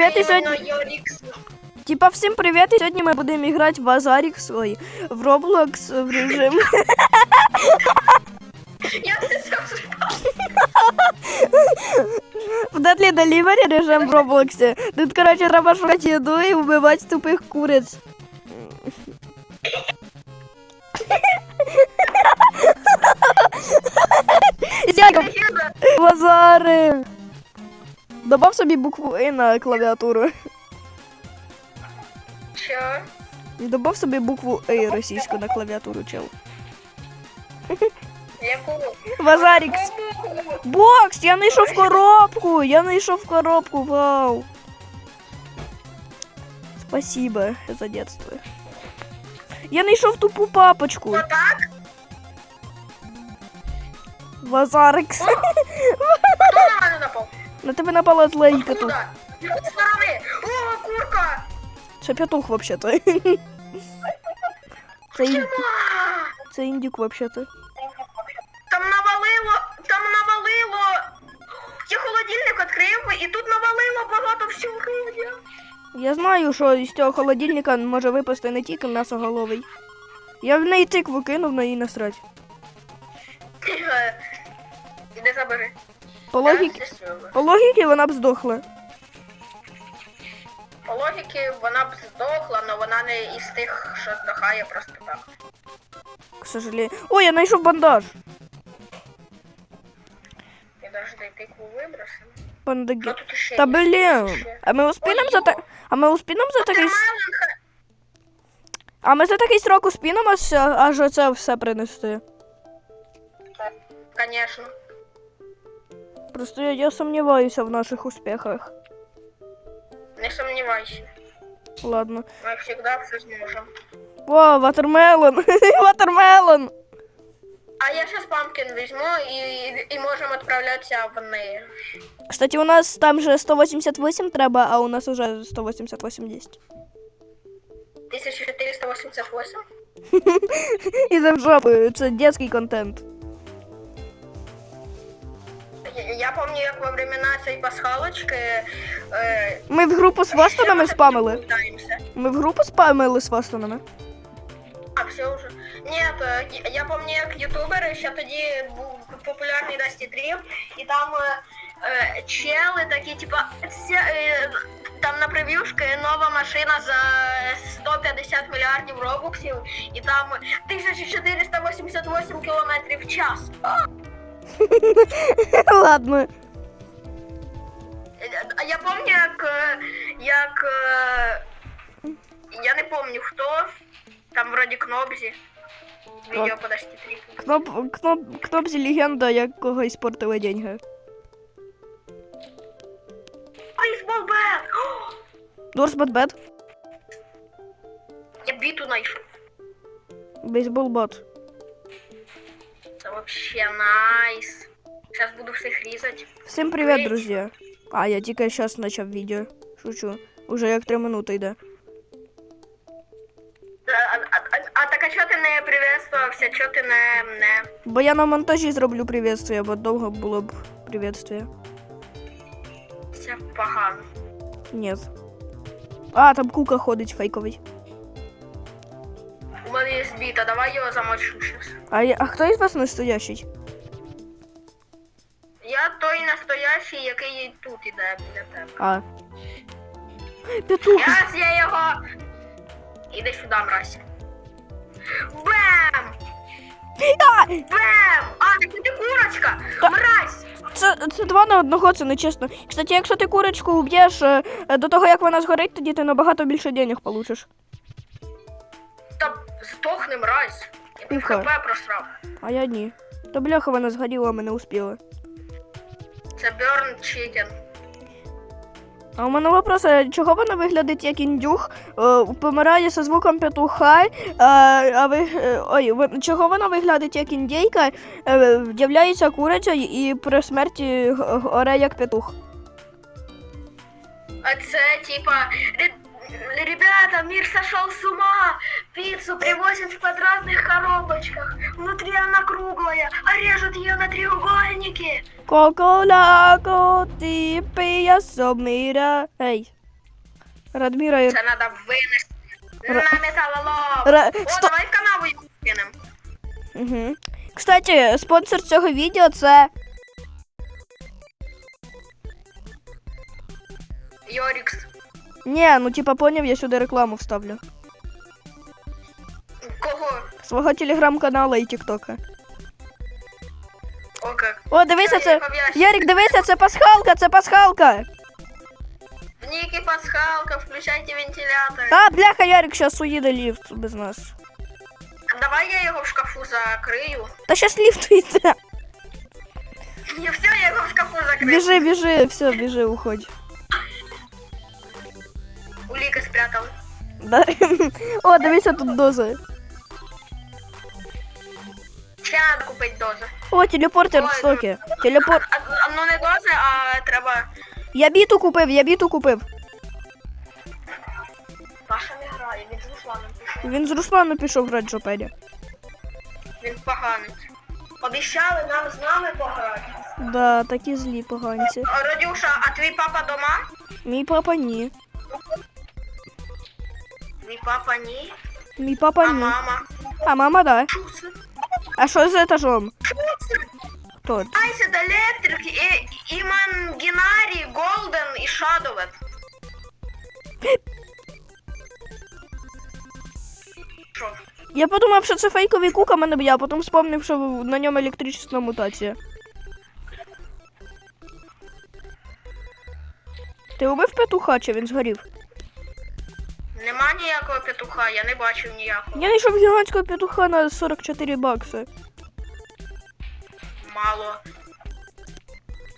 привіт, і сьогодні. Типа всім привіт, і сьогодні ми будемо грати в Азарікс, ой, в Roblox в режим. Я не скажу. В Deadly Delivery режим в Роблоксі. Тут, коротше, треба шукати їду і вбивати тупих куриць. Зяка, Лазари! Добав собі букву І на клавіатуру. Що? Добав собі букву І російську на клавіатуру, чел. Яку? Вазарікс. Бокс! Я знайшов коробку! Я знайшов коробку, вау! Спасибо за детство. Я знайшов тупу папочку. Отак? Вазарикс. Хто на мене напав? На тебе напала злий петух. Откуда? З? О, курка! Це петух, вообще-то. Це, ін... Це індюк, вообще-то. Там навалило, там навалило. Я холодильник відкрив і тут навалило багато всього. Я знаю, що з цього холодильника може випасти не тільки м'ясоголовий. Я в неї тикву кинув на її насрать. Іди забери. По логіки, по логіки вона б здохла. По логіки вона б здохла, але вона не із тих, що здохає просто так. К сожалению. Ой, я знайшов бандаж. Я навіть тикву вибросив. Бандаги. Тут Та блін. А ми успінемо за та... А ми успінемо за такий... А ми за такий срок успінемо аж, аж оце все принести. Конечно. Просто я, я сумніваюся в наших успіхах. Не сомневайся. Ладно. Мы всегда все сможем. О, ватермелон! Ватермелон! А я сейчас пампкин возьму и, и можем отправляться в неї. Кстати, у нас там же 188 треба, а у нас уже 188 есть. 1488? І за жопу, це детський контент. Я, помню, як во времена цієї пасхалочки... Е, Ми в групу з Вастонами ще спамили. Ми в групу спамили з Вастонами. А, все уже. Нет, е, я- я помню, як ютубери ще тоді був популярний Dusty Dream, і там е, е, чели такі, типа, е, там на прев'юшки нова машина за 150 мільярдів робоксів, і там 1488 кілометрів в час. Ладно. Е, А я помню, як, е, як е, я не помню хто, там вроді Кнобзі. Відео по Dusty Dream. Кноп, кноп, кнопзі легенда, як когось портили деньги. Айсбол Бет! Дорс Бет Я біту знайшов. Бейсбол бот. Вообще найс. Зараз буду всіх різати. Всім привіт, друзі. А, я тільки зараз почав відео. Шучу. Уже як 3 минути йде. А, а, а, а так а чого ти не приветствувався, чого ти не, не... Бо я на монтажі зроблю приветствие, бо довго було б приветствие. Це погано. Ні. А, там кука ходить фейковий. У біта, давай його замочу зараз. А, я- а хто із вас настоящий? Я той настоящий, який тут іде біля тебе. А. Петух! Зараз я його. Іди сюди, мразь. Бем! А! Бем! А, так ти курочка! Та- Мразь! Це, це два на одного, це нечесно. Кстати, якщо ти курочку уб'єш е, е, до того, як вона згорить, тоді ти набагато більше денег получиш. Та здохни, мразь! Я пів Тихо. хп просрав. А я ні. То бляха вона згоріла, а ми не успіли. Це Burn Chicken. А у мене вопрос, а чого вона виглядить як індюх, е, помирає зі звуком петуха, е, а ви, е, ой, ви- чого вона виглядить як індійка, е, з'являється куриця і при смерті г- горе як петух. А це типа. «Ре- Ребята, мир сошел с ума! Пиццу привозят в квадратных коробочках. Внутри она круглая, а режут ее на треугольники. Коколяко, ти пия собміра. Ей, Радміра і... Це треба винести. Ра- На металолом. Ра- О, Сто- давай в канаву їх кинемо. Угу. Кстати, спонсор цього відео це Йорікс. Ні, ну типа поняв, я сюди рекламу вставлю. Кого? Свого телеграм-канала і тіктока. О, як. О, дивися, Я це. їх об'ясню. Ярик, дивися, це пасхалка, це пасхалка. В Нікі пасхалка, включайте вентилятор. А, бляха, Ярик, зараз уїде ліфт без нас. Давай я його в шкафу закрию. Та щас ліфт йде. І все, я його в шкафу закрию. Біжи, біжи, все, біжи, уходь. Уліки спрятали. Да. О, дивися, тут дози. Ще треба купити дози. О, телепортер в стокі. Телепорт. А, а, ну не дози, а треба. Я біту купив, я біту купив. Паша не грає, він з Русланом пішов. Він з Русланом пішов грати Жопеді. Він поганий. Обіщали нам з нами пограти. Да, такі злі поганці. А, Родюша, а твій папа дома? Мій папа ні. Твій папа ні. Мій папа А ні. мама? А мама, да. А що з етажом? Що це? Хто? Айсед Електрик, і, Іман Генарі, Голден і Шадовет. Я подумав, що це фейковий кук, а мене б'є, а потім вспомнив, що на ньому електрична мутація. Ти убив петуха, чи він згорів? Ніякого петуха, я не бачив ніякого. Я знайшов гігантського петуха на 44 бакси. Мало.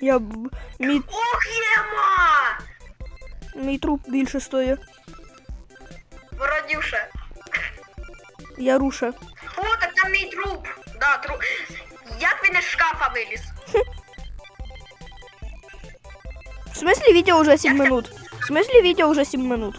Я б- мій, Ох, єма! мій труп більше стоїть. Бородюша. Я руша. О, так там мій труп. Да, труп. Як він із шкафа виліз? В смислі відео вже 7 минут. В смислі відео вже 7 минут.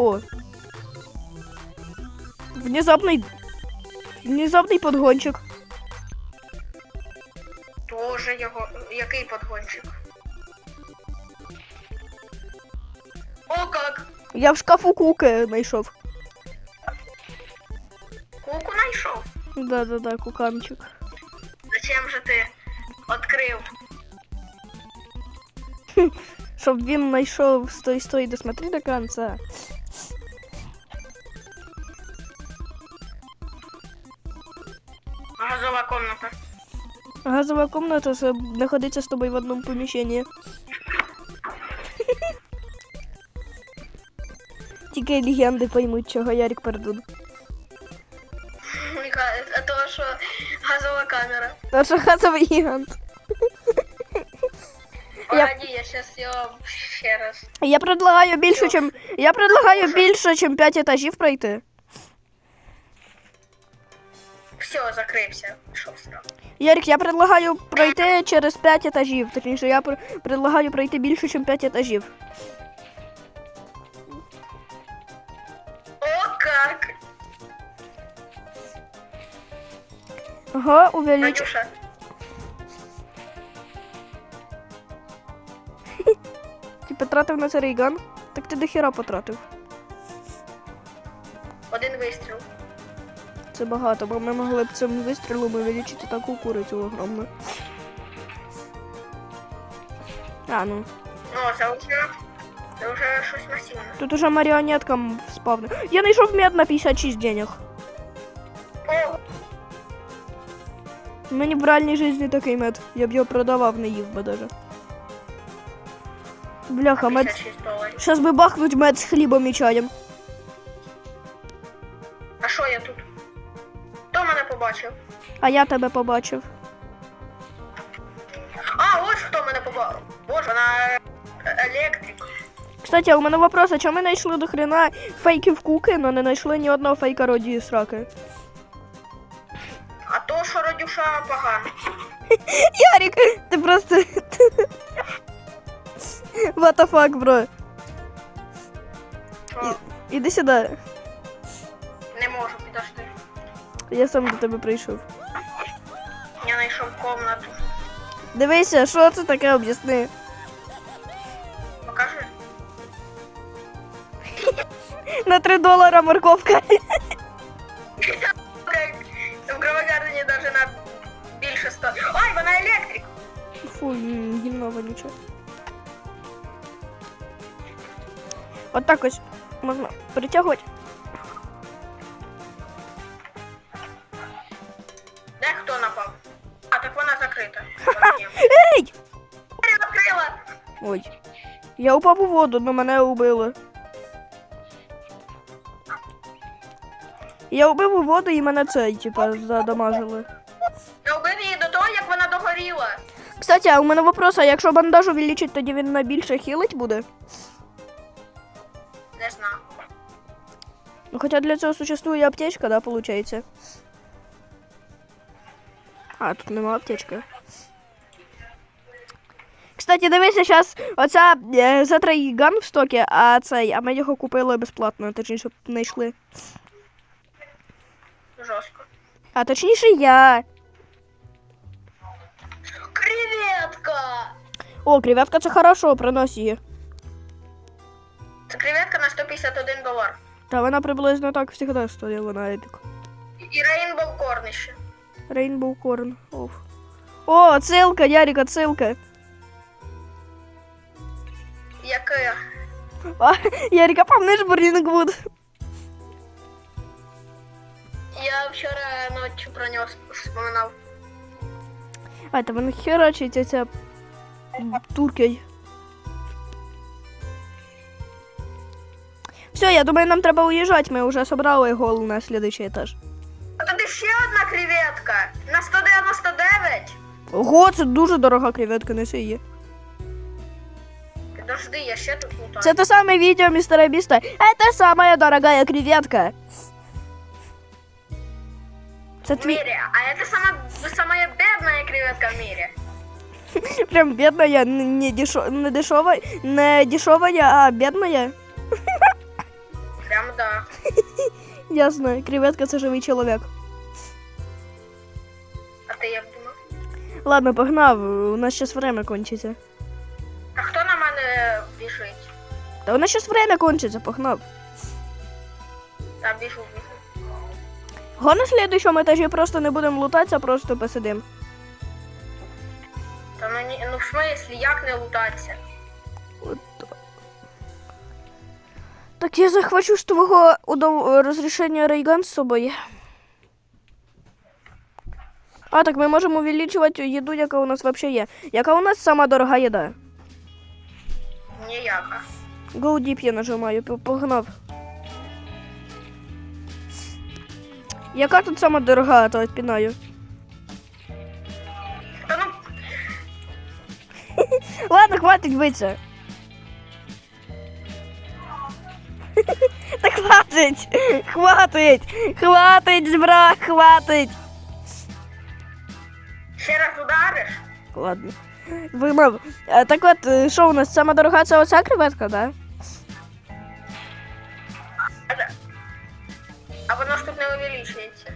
О. Внезапний. Внезапний подгончик. Тоже його. Який подгончик? О, как! Я в шкафу куки знайшов. Куку знайшов. Да-да-да, куканчик. Зачем же ти відкрив? Щоб він знайшов стой, стой, досмотри до конца. Газова комната це знаходиться з тобою в одному поміщенні. Тільки легенди поймуть, чого Ярик Пердун. А то, що газова камера. Та що газовий гігант. Я- Погоди, я сейчас його ще раз. Я предлагаю більше, чим. Я предлагаю більше, чим 5 етажів пройти. Все, закрився. Пішов сразу. Ярик, я предлагаю пройти через 5 етажів. Точніше, я пр- предлагаю пройти більше, ніж 5 етажів. О, как! Ага, увеличу. Надюша, Ти потратив на це рейган? Так ти дохіра потратив. один вистріл. Це багато, бо ми могли б цим вистрілом увеличити таку курицю огромну. А, ну. Ну, це вже, це вже щось масивне. Тут уже маріонетка спавне. Я знайшов мед на 56 денег. О, Мені в реальній житті такий мед. Я б його продавав, не їв би даже. Бляха, мед. 56 доларів. Би бахнуть мед з хлібом і чаєм. А що я тут? Побачив? А я тебе побачив. А, ось хто мене побачив. Боже, вона е, електрик. Кстати, а у мене вопрос, а чому ми знайшли до хрена фейків куки, але не знайшли ні одного фейка роді і сраки? А то, що Радюша погано. Ярик, ти просто. What the fuck, бро? Що? Іди я сам до тебе прийшов. Я знайшов комнату. Дивися, що це таке об'ясни. Покажи. На 3 долара морковка. В Гровогардені навіть на більше 100. Ой, вона електрик! Фу, гімно вонюче. От так ось можна притягувати. Ой. Я упав у воду, но мене убили. Я убив у воду і мене цей, типа, задамажили. Я вбив її до того, як вона догоріла. Кстати, а у мене вопрос, а якщо бандаж увеличить, тоді він на більше хілить буде? Не знаю. Ну, хоча для цього существує аптечка, да, получається? А, тут нема аптечки. Кстати, дивися, зараз оця е, Z3 ган в стокі, а цей, а ми його купили безплатно, точніше знайшли. Жорстко. А точніше я. Креветка! О, креветка це хорошо, принось її. Це креветка на 151 долар. Та вона приблизно так завжди стоїла на епік. І рейнбоу корнище. Rainbow Corn. Оф. О, отсылка, Ярик, отсылка. Яке? А, Ярик, а помниш Бурлінгвуд? Я вчора ночі про нього вспоминав. А, та вона херачить ця туркей. Все, я думаю, нам треба уїжджати. Ми вже собрали гол на следующий етаж. А тут ще одна креветка на 199. Ого, це дуже дорога креветка, неси її. Підожди, я ще тут лутаю. Це те саме відео містера Біста. Это самая дорогая креветка. Це в твій мире. А это сама, самая бедная креветка в мире. прям бедная, н- не, дешо, не дешевая, не дешевая, а бедная. Прям да. Ясно, креветка це живий чоловік. А ти як думав? Ладно, погнав, у нас сейчас время кончиться. Та у нас сейчас время кончиться, погнав. Та біжу, біжу. Го на следующому етажі просто не будемо лутатися, просто посидим. Та ну, ні, ну в смислі, як не лутатися? Так я захвачу з твого удов... розрішення Рейган з собою. А, так ми можемо увеличувати їду, яка у нас взагалі є. Яка у нас сама дорога їда? Ніяка. Go Deep я нажимаю, погнав. Яка тут сама дорога, то відпінаю. Ладно, хватить биться. Та хватить! Хватить! Хватить, брат, хватить! ще раз удариш? Ладно. Вимав. Е, Так от, е, що у нас сама дорога це оця креветка, да? А, воно ж тут не увеличується.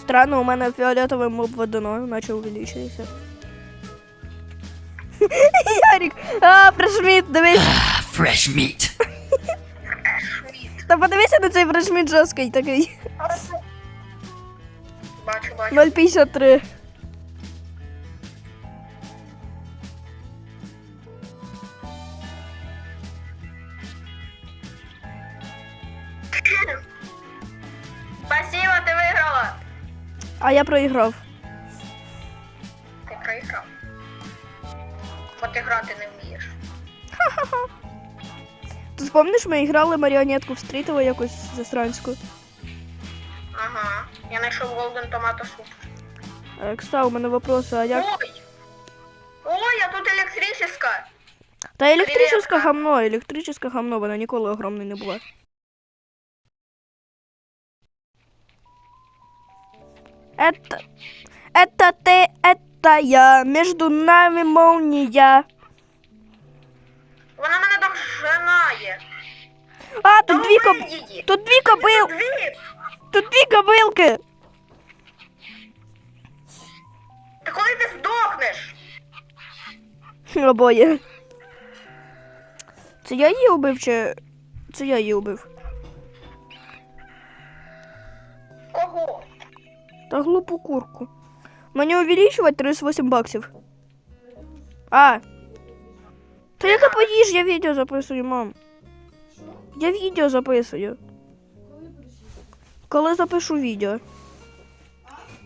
Странно, у мене фіолетовим обведено, наче увеличується. Ярик! А, прошміт, дивись! Fresh meat. Шміт. Та подивися на цей прошміт жорсткий такий. Бачу, бачу. 0,53. Спасибо, ти виграла. А я проіграв. Ти проіграв. Бо ти грати не вмієш. Ти помниш, ми грали маріонетку, якусь засранську. Ага. Я знайшов Golden Tomato Soup. Е, Кста, у мене вопрос, а як. Ой! Ой, а тут електрическа. Та електричне Креветка. гамно, електричне гамно, вона ніколи огромною не була. Это... Это ты, это я, между нами молния. Вона мене дожинає. А, тут дві коб... Лови її. Тут дві кобил... Дві. Тут дві кобилки. Та коли ти здохнеш? Обоє. Це я її убив чи... Це я її убив. Кого? Та глупу курку. Мені увеличувати 38 баксів. А. Та яка поїж, я відео записую, мам. Я відео записую. Коли запишу відео.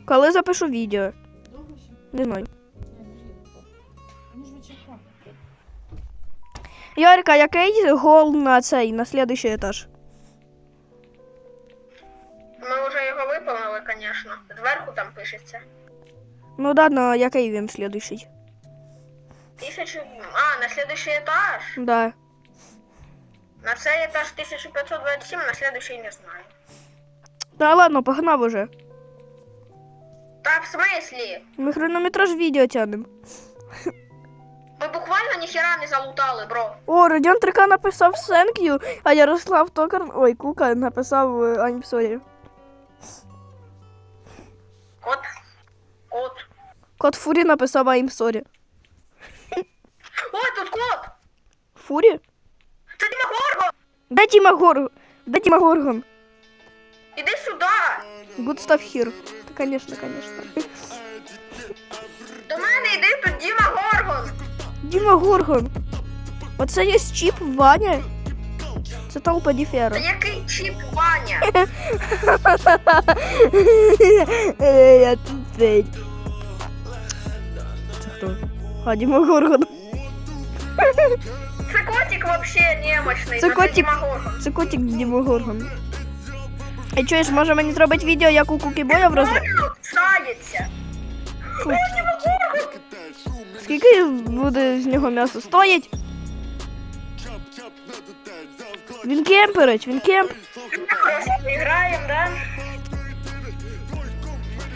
Коли запишу відео. Не знаю. Ярика, який гол на цей, на следующий етаж? Ми вже. Зверху там пишеться. Ну да, на який він следующий? Тисячу. А, на следующий етаж. Да. На цей етаж 1527, на следующий не знаю. Та ладно, погнав уже. Та в смислі? Ми хронометраж відео тянем. Ми буквально ніхера не залутали, бро. О, Радіон 3К написав you, а Ярослав Токар, ой, Кука написав е, I'm sorry. Кот. Кот. Кот Фурі написав I'm sorry. Ой, тут кот! Фурі? Це Дімагорго! Де Тіма Горгон? Де Тіма Горгон? Іди сюди! Good stuff here. Та, конечно, конечно. До мене йди тут Діма Горгон! Діма Горгон. Оце є чіп Ваня. Це толпа Діфера. Та який чіп Ваня? Я тут цей. Це хто? А, Діма Горгон. Це котик вообще немощний. Це котик. Це котик Діма Горгон. І чуєш, може мені зробити відео, як у Кукібоя в розрі... Сається. Скільки буде з нього м'ясо? Стоїть! Він кемперить, він кемп. Просто граємо, да?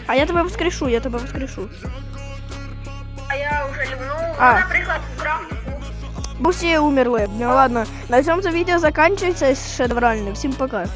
А я тебе воскрешу, я тебе воскрешу. А я вже лівнув. А. Ну, наприклад, вкрав. Бо всі умерли. Ну ладно, на цьому це відео закінчується шедеврально. Всім пока.